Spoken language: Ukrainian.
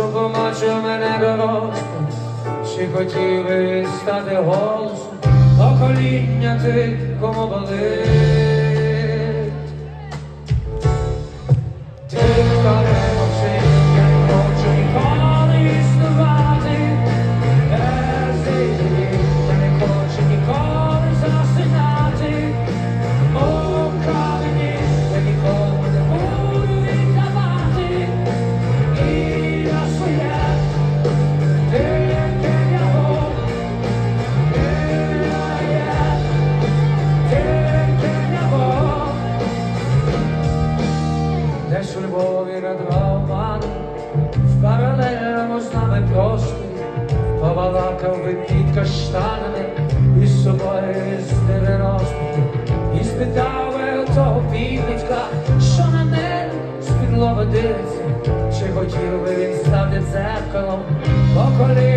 що побачив мене дорослим, чи хотів би він стати голосом, покоління ти кому болить. Ти Десь у Львові на два обмани, в паралельному з нами просторі, побалакав би під каштанами із собою з дев'яностих, і спитав би у того підлітка, що на мене з-під чи хотів би він стати дзеркалом, кому болить.